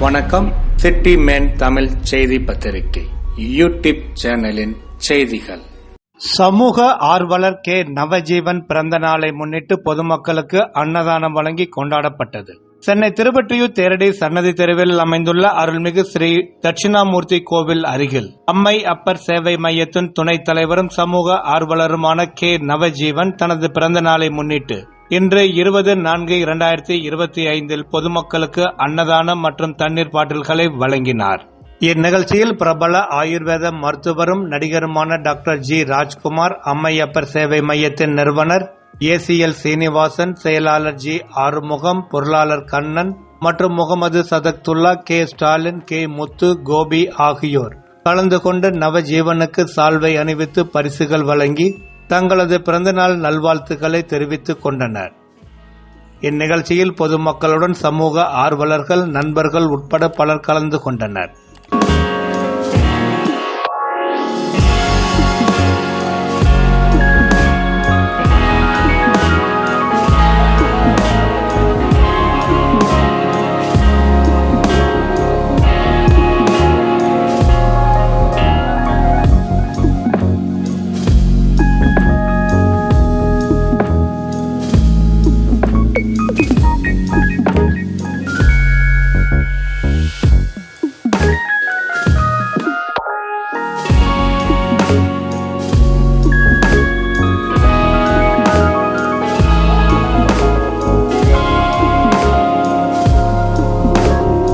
வணக்கம். City man Tamil செய்தி பத்திரிகை யூடியூப் சேனலின் செய்திகள். சமூக ஆர்வலர் கே. நவஜீவன் பிறந்த நாளை முன்னிட்டு பொதுமக்களுக்கு அன்னதானம் வழங்கி கொண்டாடப்பட்டது. சென்னை திருவற்றியூர் தேரடி சன்னதி தெருவில் அமைந்துள்ள அருள்மிகு ஸ்ரீ தட்சிணாமூர்த்தி கோவில் அருகில் அம்மை அப்பர் சேவை மையத்தின் துணைத் தலைவரும் சமூக ஆர்வலருமான கே. நவஜீவன் தனது பிறந்த நாளை முன்னிட்டு இன்று இருபது நான்கு இரண்டாயிரத்தி இருபத்தி ஐந்தில் பொதுமக்களுக்கு அன்னதானம் மற்றும் தண்ணீர் பாட்டில்களை வழங்கினார். இந்நிகழ்ச்சியில் பிரபல ஆயுர்வேத மருத்துவரும் நடிகருமான டாக்டர் ஜி ராஜ்குமார் அம்மையப்பர் சேவை மையத்தின் நிறுவனர் ஏசிஎல் சீனிவாசன் செயலாளர் ஜி ஆறுமுகம் பொருளாளர் கண்ணன் மற்றும் முகமது சதக்துல்லா கே ஸ்டாலின் கே முத்து கோபி ஆகியோர். கலந்து கொண்டு நவஜீவனுக்கு சால்வை அணிவித்து பரிசுகள் வழங்கி தங்களது பிறந்தநாள் நல்வாழ்த்துக்களை தெரிவித்துக் கொண்டனர். இந்நிகழ்ச்சியில் பொதுமக்களுடன் சமூக ஆர்வலர்கள் நண்பர்கள் உட்பட பலர் கலந்து கொண்டனர்.